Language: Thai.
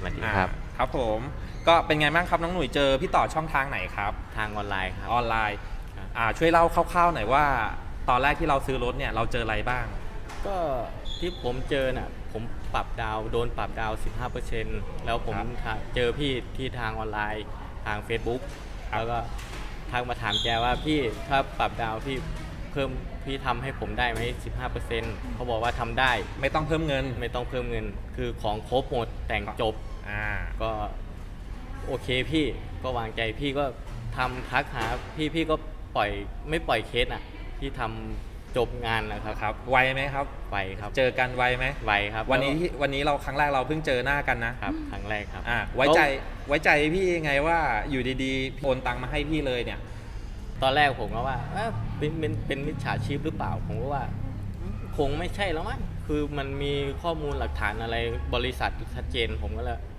สวัสดีครับอ่าครับผม ก็เป็นไงบ้างครับน้องหนุ่ยเจอพี่ต่อช่องทางไหนครับ ทางออนไลน์ครับ ออนไลน์ครับอ่าช่วยเล่าคร่าวๆหน่อยว่า ตอนแรกที่เราซื้อรถเนี่ยเราเจออะไรบ้าง ก็ที่ผมเจอน่ะผมปรับดาวโดนปรับดาว 15%แล้วผมครับทาเจอพี่ที่ทางออนไลน์ทาง Facebook แล้วก็ทางมาถามแกว่าพี่ถ้าปรับดาวพี่เพิ่มพี่ทำให้ผมได้ไหม15%เขาบอกว่าทำได้ ไม่ต้องเพิ่มเงิน ไม่ต้องเพิ่มเงิน คือของครบหมดแต่งจบ อ่าก็โอเคพี่ก็วางใจพี่ก็ทำทักหาพี่พี่ก็ปล่อยไม่ปล่อยเคสอะพี่ทำจบงานนะครับครับไวไหมครับ ไวครับเจอกันไวไหมไวครับวันนี้แล้วที่วันนี้เราครั้งแรกเราเพิ่งเจอหน้ากันนะครับครั้งแรกครับ อ่าไว้ใจไว้ใจพี่ยังไงว่าอยู่ดีๆโอนตังมาให้พี่เลยเนี่ย ตอนแรกผมก็ว่าเอ๊ะเป็นเป็นเป็นมิจฉาชีพหรือเปล่า ผมก็ว่า คงไม่ใช่แล้วมั้งคือมันมีข้อมูลหลักฐานอะไรบริษัทชัดเจนผมก็เลย